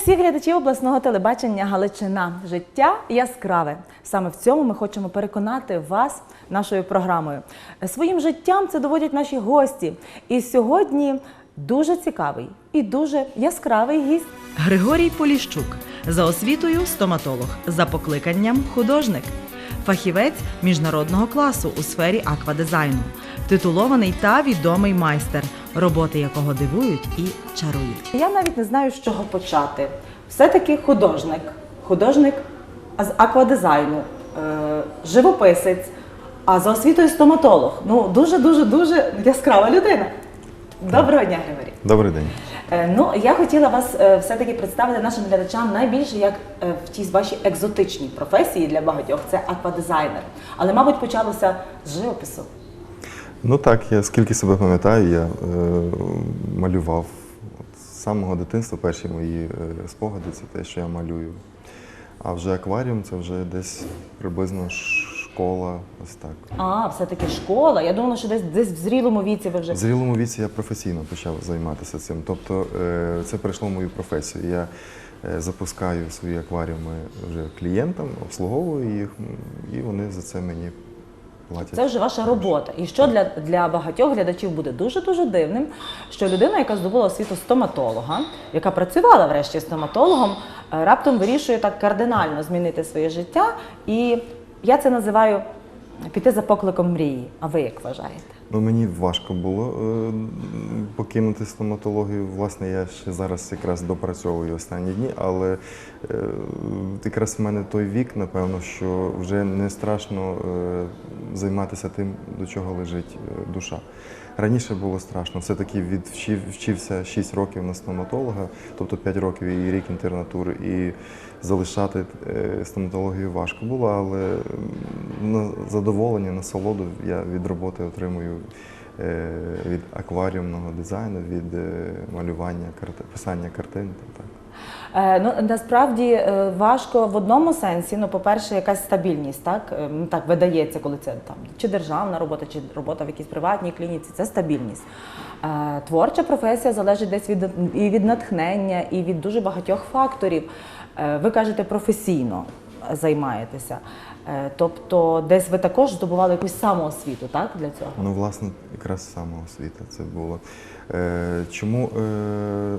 Вітаю всіх глядачів обласного телебачення Галичина. Життя яскраве. Саме в цьому ми хочемо переконати вас нашою програмою. Своїм життям це доводять наші гості. І сьогодні дуже цікавий і дуже яскравий гість. Григорій Поліщук за освітою стоматолог, за покликанням художник, фахівець міжнародного класу у сфері аквадизайну, титулований та відомий майстер, роботи якого дивують і чарують. Я навіть не знаю, з чого почати. Все-таки художник, художник з аквадизайну, е, живописець, а за освітою стоматолог. Ну, дуже, дуже, дуже яскрава людина. Доброго дня, Григорій. Добрий день. Е, Ну, я хотіла вас е, все-таки представити нашим глядачам найбільше як в тій вашій екзотичній професії для багатьох це аквадизайнер. Але, мабуть, почалося з живопису. Ну так, я скільки себе пам'ятаю, я е, малював От з самого дитинства. Перші мої е, спогади це те, що я малюю. А вже акваріум це вже десь приблизно школа, ось так. А, все-таки школа. Я думала, що десь десь в зрілому віці ви вже. В зрілому віці я професійно почав займатися цим. Тобто е, це прийшло в мою професію. Я е, запускаю свої акваріуми вже клієнтам, обслуговую їх, і вони за це мені платять. Це вже ваша робота. І що для, для багатьох глядачів буде дуже-дуже дивним, що людина, яка здобула освіту стоматолога, яка працювала врешті стоматологом, е, раптом вирішує так кардинально змінити своє життя. І я це називаю піти за покликом мрії. А ви як вважаєте? Ну, мені важко було е, покинути стоматологію. Власне, я ще зараз якраз допрацьовую останні дні, але е, якраз в мене той вік, напевно, що вже не страшно е, займатися тим, до чого лежить е, душа. Раніше було страшно. Все-таки відвчив, вчився 6 років на стоматолога, тобто 5 років і рік інтернатури, і залишати е, стоматологію важко було, але на задоволення, насолоду я від роботи отримую е, від акваріумного дизайну, від е, малювання, писання картин. Так. Е, ну насправді е, важко в одному сенсі. Ну, по-перше, якась стабільність, так Е, ну, так видається, коли це там чи державна робота, чи робота в якійсь приватній клініці. Це стабільність. Творча професія залежить десь від і від натхнення, і від дуже багатьох факторів. Ви кажете професійно займаєтеся. Тобто, десь ви також здобували якусь самоосвіту, так для цього? Ну, власне, якраз самоосвіта це було. Е, чому е,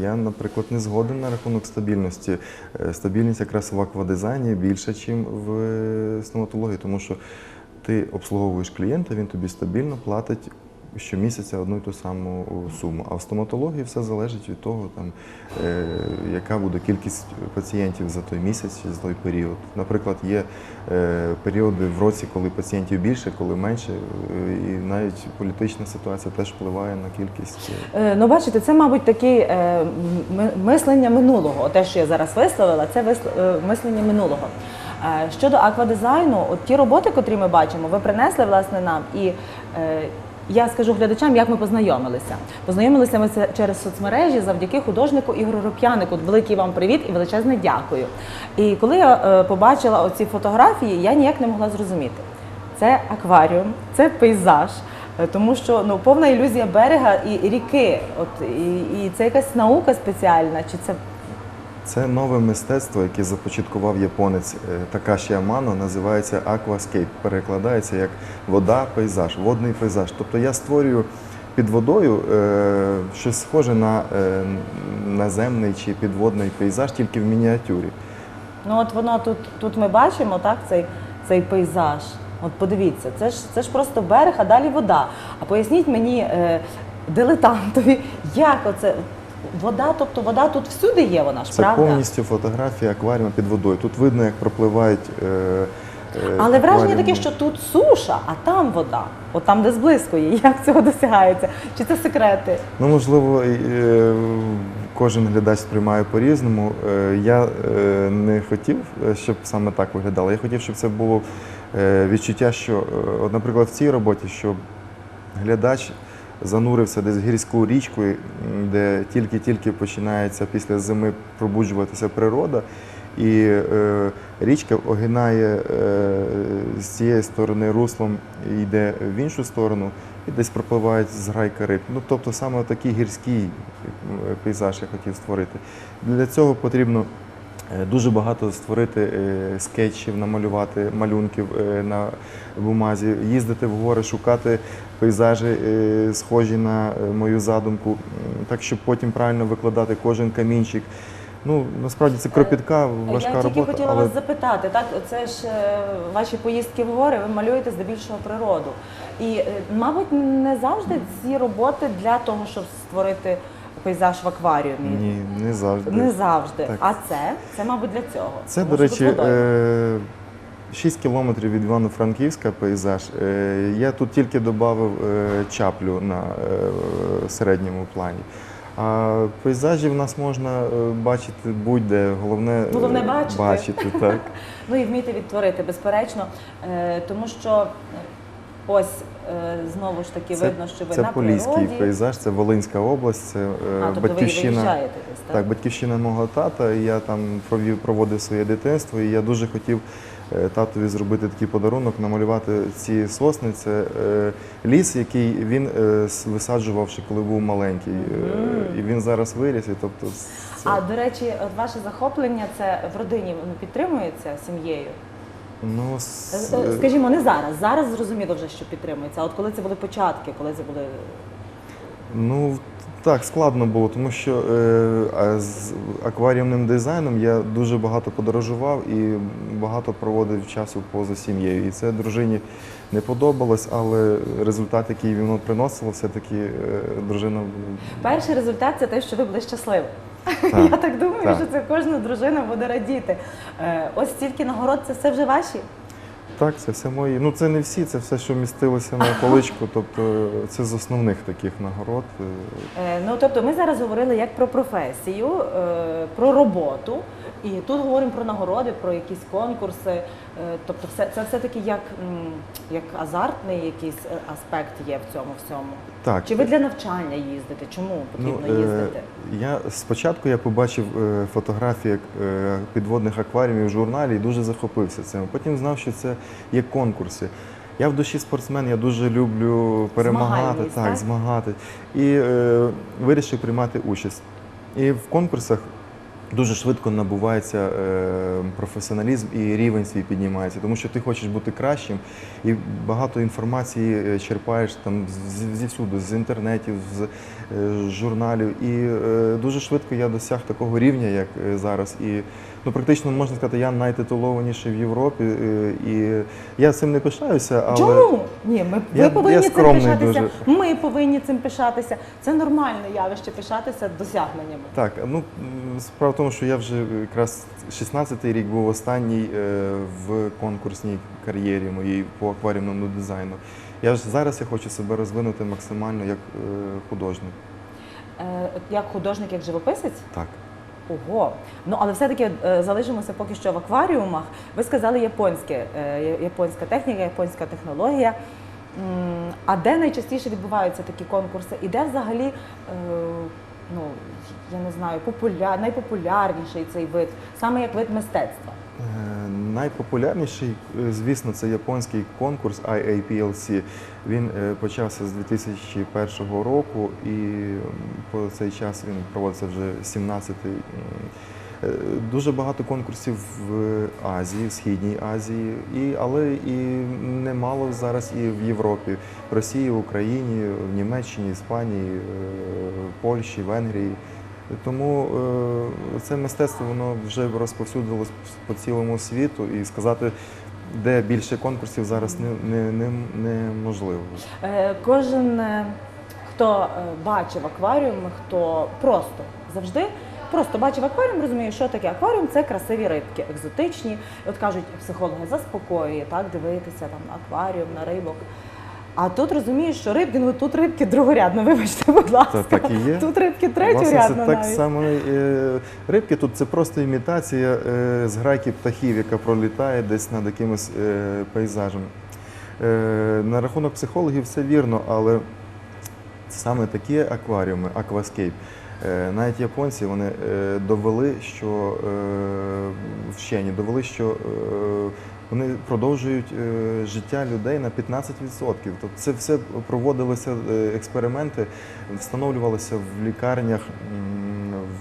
я, наприклад, не згоден на рахунок стабільності. Е, стабільність якраз в аквадизайні більше, ніж в стоматології, тому що ти обслуговуєш клієнта, він тобі стабільно платить. Щомісяця одну і ту саму суму. А в стоматології все залежить від того, там, е, яка буде кількість пацієнтів за той місяць за той період. Наприклад, є е, періоди в році, коли пацієнтів більше, коли менше, е, і навіть політична ситуація теж впливає на кількість. е, Е, Ну, бачите, це, мабуть, таке е, мислення минулого. Те, що я зараз висловила, це висл- е, мислення минулого. Е, Щодо аквадизайну, от ті роботи, котрі ми бачимо, ви принесли власне нам. І е, я скажу глядачам, як ми познайомилися. Познайомилися ми через соцмережі завдяки художнику Ігорю Роп'янику. Великий вам привіт і величезне дякую. І коли я е, побачила оці фотографії, я ніяк не могла зрозуміти. Це акваріум, це пейзаж. Е, Тому що ну повна ілюзія берега і ріки. От і, і це якась наука спеціальна, чи це Це нове мистецтво, яке започаткував японець е, Такаші Амано, називається акваскейп. Перекладається як вода, пейзаж, водний пейзаж. Тобто я створюю під водою е, щось схоже на е, наземний чи підводний пейзаж, тільки в мініатюрі. ну от воно тут, тут ми бачимо так цей, цей пейзаж. От подивіться, це ж це ж просто берег, а далі вода. А поясніть мені, е, дилетантові, як оце вода, тобто вода тут всюди є, вона ж Це правда. повністю фотографія акваріума під водою. Тут видно, як пропливають. Е, е, Але враження акваріуми. таке, що тут суша, а там вода. От там, де зблизько є. Як цього досягається? Чи це секрети? Ну, можливо, і, е, кожен глядач сприймає по-різному. Е, Я е, не хотів, е, щоб саме так виглядало. Я хотів, щоб це було е, відчуття, що, е, от, наприклад, в цій роботі, щоб глядач занурився десь в гірську річку, де тільки-тільки починається після зими пробуджуватися природа. І е, річка огинає е, з цієї сторони руслом йде в іншу сторону, і десь пропливають зграйка риб. Ну, тобто саме такий гірський е, пейзаж я хотів створити. Для цього потрібно е, дуже багато створити е, скетчів, намалювати малюнків е, на бумазі, їздити в гори, шукати пейзажі, е, схожі на е, мою задумку, так щоб потім правильно викладати кожен камінчик. Ну, насправді це кропітка, важка Я тільки робота. хотіла але... вас запитати, так це ж е, ваші поїздки в гори, ви малюєте здебільшого природу. І, е, мабуть, не завжди ці роботи для того, щоб створити пейзаж в акваріумі. Ні, не завжди. Не завжди. Так. А це? Це, мабуть, для цього. Це, до речі, е, 6 кілометрів від Івано-Франківська пейзаж. Е, Я тут тільки додав чаплю на е, середньому плані. А пейзажі в нас можна е, бачити будь-де. Головне, е, Головне бачити. бачити так. Ну і вміти відтворити, безперечно, Е, тому що е, ось е, знову ж таки видно, що ви це на поліський природі. пейзаж, це Волинська область, це е, А, тобто ви батьківщина. виїжджаєте десь, так? Так, батьківщина мого тата, і я там провів, проводив своє дитинство, і я дуже хотів е, татові зробити такий подарунок, намалювати ці сосни. Це е, ліс, який він е, висаджував ще коли був маленький. Е, і він зараз виріс. І, тобто, це, А до речі, от ваше захоплення це в родині воно підтримується сім'єю? ну, Е, с- е, Скажімо, не зараз. Зараз зрозуміло вже, що підтримується. А от коли це були початки, коли це були Ну так, складно було, тому що е, з акваріумним дизайном я дуже багато подорожував і багато проводив часу поза сім'єю. І це дружині не подобалось, але результат, який воно приносило, все-таки е, дружина. перший результат це те, що ви були щасливі. Так, Я так думаю, так. що це кожна дружина буде радіти. Е, Ось стільки нагород, це все вже ваші. Так, це все мої. Ну це не всі, це все, що містилося на поличку. Тобто це з основних таких нагород. Е, Ну тобто, ми зараз говорили як про професію, е, про роботу, і тут говоримо про нагороди, про якісь конкурси. Е, Тобто, все це все таки як, як азартний якийсь е, аспект є в цьому всьому. Так. Чи ви для навчання їздите? Чому потрібно е, їздити? Я спочатку я побачив фотографії підводних акваріумів в журналі і дуже захопився цим. Потім знав, що це є конкурси. Я в душі спортсмен, я дуже люблю перемагати, Змагальність, так, так? змагати. І е, вирішив приймати участь. І в конкурсах дуже швидко набувається е, професіоналізм і рівень свій піднімається, тому що ти хочеш бути кращим, і багато інформації е, черпаєш там зі зівсюди, з інтернетів, з е, журналів. І дуже швидко я досяг такого рівня, як зараз. І ну, практично можна сказати, я найтитулованіший в Європі. е, І я цим не пишаюся, але Чому? Ні, ми Я- ви повинні я цим пишатися. дуже. Ми повинні цим пишатися. Це нормальне явище пишатися досягненнями. Так, ну справа в тому, що я вже якраз 16-й рік був останній е, в конкурсній кар'єрі моїй по акваріумному дизайну. Я ж зараз я хочу себе розвинути максимально як е, художник. Як художник, як живописець? Так. Ого. Ну але все-таки е, залишимося поки що в акваріумах. Ви сказали японське, е, японська техніка, японська технологія. А де найчастіше відбуваються такі конкурси? І де взагалі, е, ну я не знаю, популя... найпопулярніший цей вид, саме як вид мистецтва? Найпопулярніший, е, звісно, це японський конкурс IAPLC. Він е, почався з 2001 року і по цей час він проводиться вже 17-й. Е, Дуже багато конкурсів в Азії, в Східній Азії, і, але і немало зараз і в Європі, в Росії, в Україні, в Німеччині, Іспанії, Польщі, Венгрії. Тому е, це мистецтво воно вже розповсюдилось по цілому світу, і сказати, де більше конкурсів зараз не, не, не, неможливо. Е, Кожен, е, хто бачив акваріум, хто просто завжди просто бачив акваріум, розуміє, що таке акваріум це красиві рибки, екзотичні. От кажуть, психологи заспокоює, так, дивитися там на акваріум, на рибок. А тут розумієш, що рибки, ну тут рибки другорядно, вибачте, будь ласка. так і є. Тут рибки третьорядно це так само е, рибки тут це просто імітація е, зграйки птахів, яка пролітає десь над якимось е, пейзажем. Е, на рахунок психологів все вірно, але саме такі акваріуми, акваскейп. е, Навіть японці вони е, довели, що е, вчені довели, що вони продовжують е, життя людей на 15%. Тобто це все проводилися е, експерименти, встановлювалися в лікарнях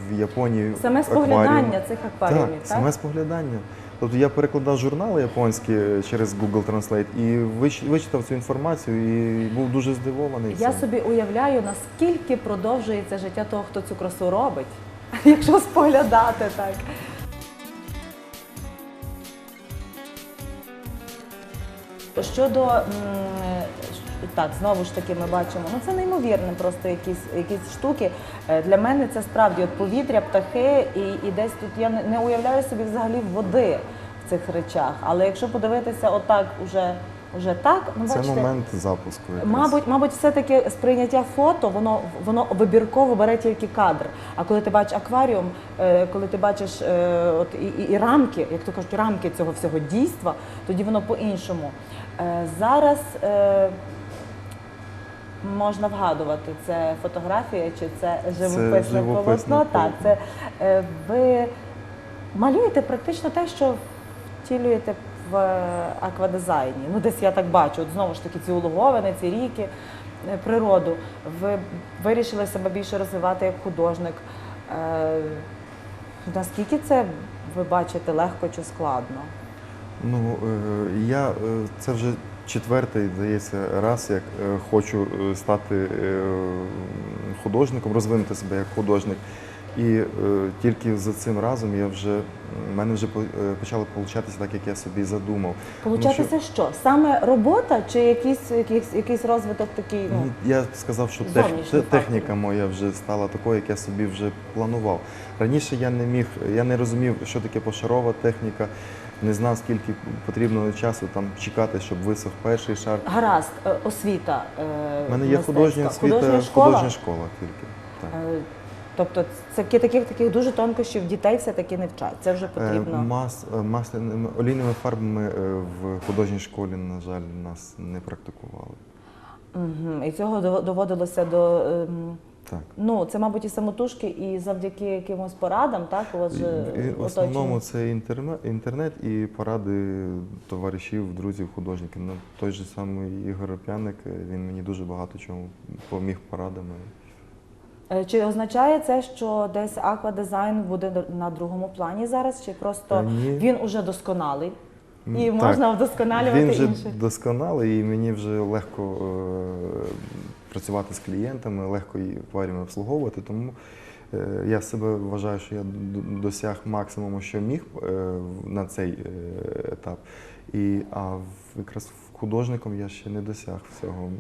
в Японії. Саме акваріум. споглядання цих акваріумів, Так, так? саме споглядання. Тобто я перекладав журнали японські через Google Translate і вич- вичитав цю інформацію і був дуже здивований. Я цим. собі уявляю, наскільки продовжується життя того, хто цю красу робить, якщо споглядати так. Щодо так, знову ж таки, ми бачимо, ну це неймовірне, просто якісь, якісь штуки. Е, Для мене це справді от повітря, птахи, і, і десь тут я не, уявляю собі взагалі води в цих речах. Але якщо подивитися отак, уже, уже так, ну Це момент запуску. якраз. Мабуть, мабуть, все-таки сприйняття фото, воно воно вибірково бере тільки кадр. А коли ти бачиш акваріум, е, коли ти бачиш е, от і, і, і рамки, як то кажуть, рамки цього всього дійства, тоді воно по-іншому. Е, Зараз е, можна вгадувати, це фотографія чи це живописне полотно. Так, це е, ви малюєте практично те, що втілюєте в аквадизайні. Ну, десь я так бачу. От знову ж таки, ці улоговини, ці ріки, природу. Ви вирішили себе більше розвивати як художник. Наскільки це ви бачите легко чи складно? Ну е, я е, це вже четвертий, здається, раз, як е, хочу стати художником, розвинути себе як художник. І тільки за цим разом я вже в мене вже по- почало получатися так, як я собі задумав. Тому що- що? Саме робота чи якийсь, якийсь, якийсь розвиток такий? Ну, я сказав, що тех, техніка моя вже стала такою, як я собі вже планував. Раніше я не міг, я не розумів, що таке пошарова техніка, не знав, скільки потрібно часу там чекати, щоб висох перший шар. гаразд, е, освіта. е, У мене є мистецька. художня освіта, художня школа. тільки. Так. Е, Тобто це таких таких дуже тонкощів дітей все-таки не вчать. Це вже Е, потрібно. Мас, е, масляними олійними фарбами е, в художній школі, на жаль, нас не практикували. Мгм. І цього дов- доводилося до. ем, Так. Ну, це, мабуть, і самотужки, і завдяки якимось порадам, так? У вас же в основному оточення. це інтернет, інтернет і поради товаришів, друзів, художників. Ну, той же самий Ігор П'яник, він мені дуже багато чому поміг порадами. Е, Чи означає це, що десь аквадизайн буде на другому плані зараз, чи просто ні. він уже досконалий і так. можна вдосконалювати Він вже інших? досконалий, і мені вже легко е, працювати з клієнтами, легко і акваріуми обслуговувати. Тому е, я себе вважаю, що я досяг максимуму, що міг е, на цей е, етап. І, а якраз художником я ще не досяг всього.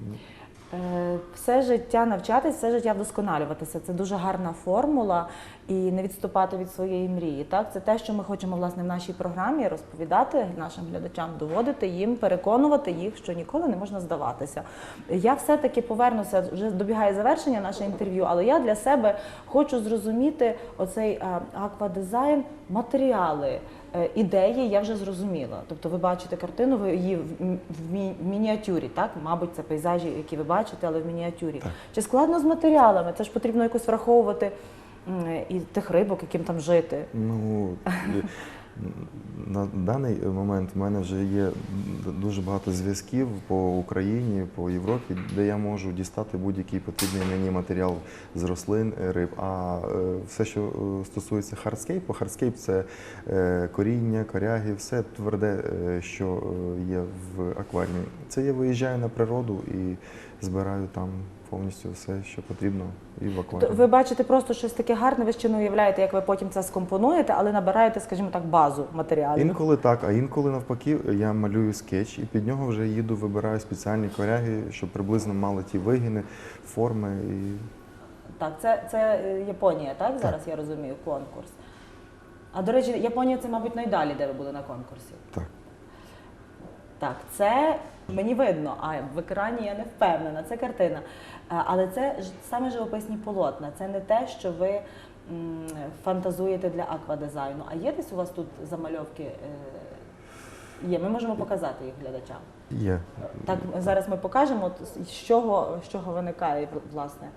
Е, Все життя навчатись, все життя вдосконалюватися. Це дуже гарна формула і не відступати від своєї мрії. Так, це те, що ми хочемо власне в нашій програмі розповідати нашим глядачам, доводити їм, переконувати їх, що ніколи не можна здаватися. Я все-таки повернуся, вже добігає завершення наше інтерв'ю, але я для себе хочу зрозуміти оцей аквадизайн, матеріали. Е, Ідеї я вже зрозуміла. Тобто ви бачите картину, ви її в, мі- в мініатюрі, так? Мабуть, це пейзажі, які ви бачите, але в мініатюрі. Так. Чи складно з матеріалами? Це ж потрібно якось враховувати і тих рибок, яким там жити. Ну, на даний момент в мене вже є дуже багато зв'язків по Україні, по Європі, де я можу дістати будь-який потрібний мені матеріал з рослин, риб. А е, все, що е, стосується хардскейпу, хардскейп це е, коріння, коряги, все тверде, що є в акваріумі. Це я виїжджаю на природу і збираю там повністю все, що потрібно, і в То ви бачите просто щось таке гарне, ви ще не уявляєте, як ви потім це скомпонуєте, але набираєте, скажімо так, базу матеріалів. Інколи так, а інколи навпаки я малюю скетч і під нього вже їду, вибираю спеціальні коряги, щоб приблизно мали ті вигини, форми. І... Так, це, це е, Японія, так? Зараз я розумію, конкурс. А до речі, Японія це, мабуть, найдалі, де ви були на конкурсі. Так. Так, це мені видно, а в екрані я не впевнена, це картина. Е, Але це саме живописні полотна. Це не те, що ви фантазуєте для аквадизайну. А є десь у вас тут замальовки? е, Є, ми можемо показати їх глядачам. Є. Так зараз ми покажемо, з чого, з чого виникає власне.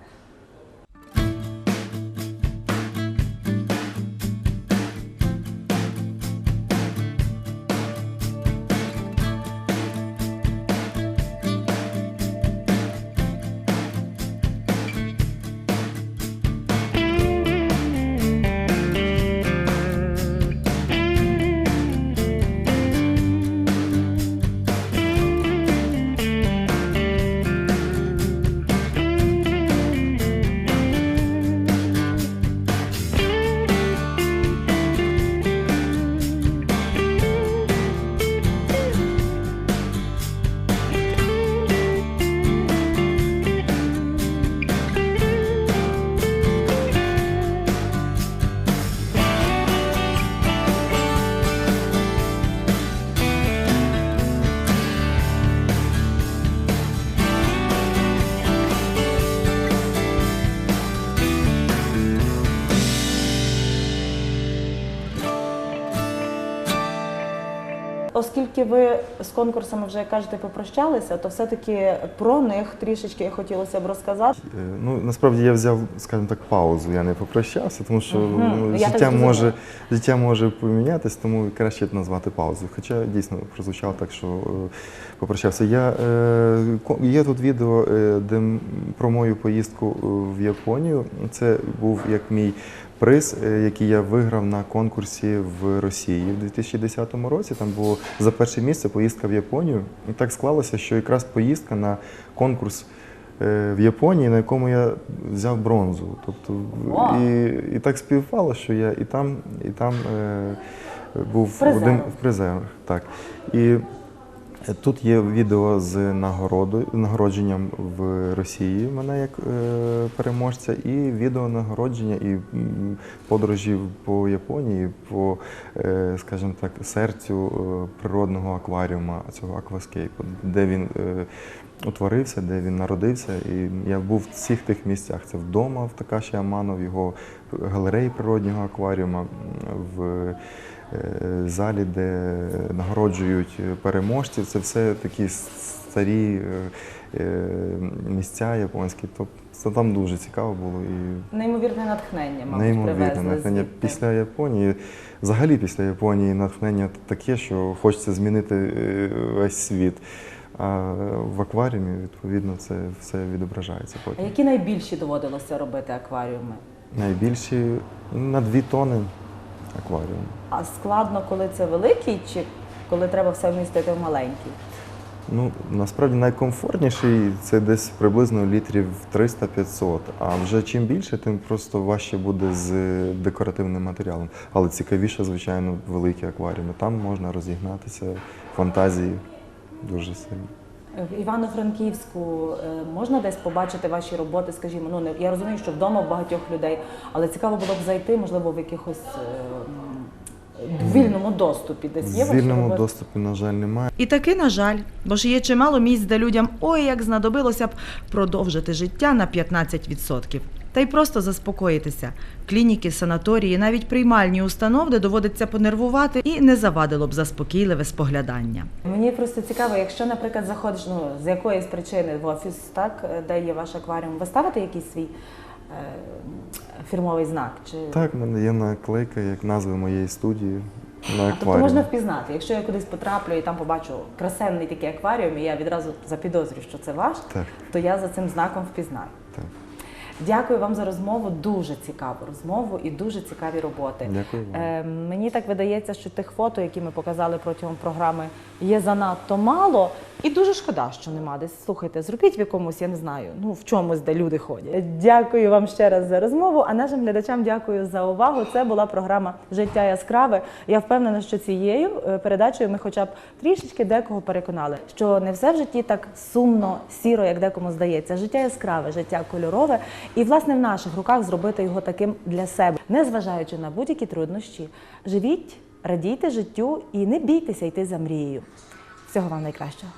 Оскільки ви з конкурсами вже як кажете попрощалися, то все-таки про них трішечки хотілося б розказати. Е, Ну, насправді я взяв, скажімо так, паузу. Я не попрощався, тому що так життя, може, життя може помінятися, тому краще назвати паузу. Хоча дійсно прозвучало так, що е, попрощався. Я, е, є тут відео, де про мою поїздку в Японію. Це був як мій приз, е, який я виграв на конкурсі в Росії в 2010 році. Там було за перше місце поїздка в Японію. І так склалося, що якраз поїздка на конкурс е, в Японії, на якому я взяв бронзу. Тобто, і, і так співпало, що я і там, і там е, був Призером. один в призерах. Так. І Тут є відео з нагородою, нагородженням в Росії мене як е, переможця, і відео нагородження і подорожі по Японії, по, е, скажімо так, серцю е, природного акваріума, цього акваскейпу, де він е, утворився, де він народився. І я був в всіх тих місцях. Це вдома в Такаші Амано, в його галереї природнього акваріума, в залі, де нагороджують переможців. Це все такі старі е, е, місця японські. Тобто там дуже цікаво було і Неймовірне натхнення, мабуть, неймовірне привезли натхнення звідти. після Японії. Взагалі після Японії натхнення таке, що хочеться змінити е, весь світ. А в акваріумі, відповідно, це все відображається А потім. які найбільші доводилося робити акваріуми? Найбільші на дві тони акваріум. А складно, коли це великий, чи коли треба все вмістити в маленький? Ну, насправді найкомфортніший це десь приблизно літрів 300-500. А вже чим більше, тим просто важче буде з декоративним матеріалом. Але цікавіше, звичайно, великі акваріуми. Там можна розігнатися фантазії дуже сильно. В Івано-Франківську е, можна десь побачити ваші роботи, скажімо, ну не я розумію, що вдома в багатьох людей, але цікаво було б зайти, можливо, в якихось в вільному доступі, десь є В ваші вільному роботи? доступі, на жаль, немає. І таки, на жаль, бо ж є чимало місць, де людям ой як знадобилося б продовжити життя на 15%. Та й просто заспокоїтися. Клініки, санаторії, навіть приймальні установи, де доводиться понервувати, і не завадило б заспокійливе споглядання. Мені просто цікаво, якщо, наприклад, заходиш ну, з якоїсь причини в офіс, так, е, де є ваш акваріум, ви ставите якийсь свій е, фірмовий знак? Чи... Так, в мене є наклейка, як назва моєї студії на А, тобто акваріум. можна впізнати. Якщо я кудись потраплю і там побачу красивний такий акваріум, і я відразу запідозрюю, що це ваш, Так, то я за цим знаком впізнаю. так. Дякую вам за розмову. Дуже цікаву розмову і дуже цікаві роботи. Дякую вам. Е, мені так видається, що тих фото, які ми показали протягом програми, є занадто мало. І дуже шкода, що нема десь. Слухайте, зробіть в якомусь, я не знаю, ну в чомусь, де люди ходять. Дякую вам ще раз за розмову. А нашим глядачам дякую за увагу. Це була програма Життя яскраве. Я впевнена, що цією е, передачею ми, хоча б трішечки декого переконали, що не все в житті так сумно, сіро, як декому здається. Життя яскраве, життя кольорове, і власне в наших руках зробити його таким для себе, незважаючи на будь-які труднощі. Живіть, радійте життю і не бійтеся йти за мрією. Всього вам найкращого.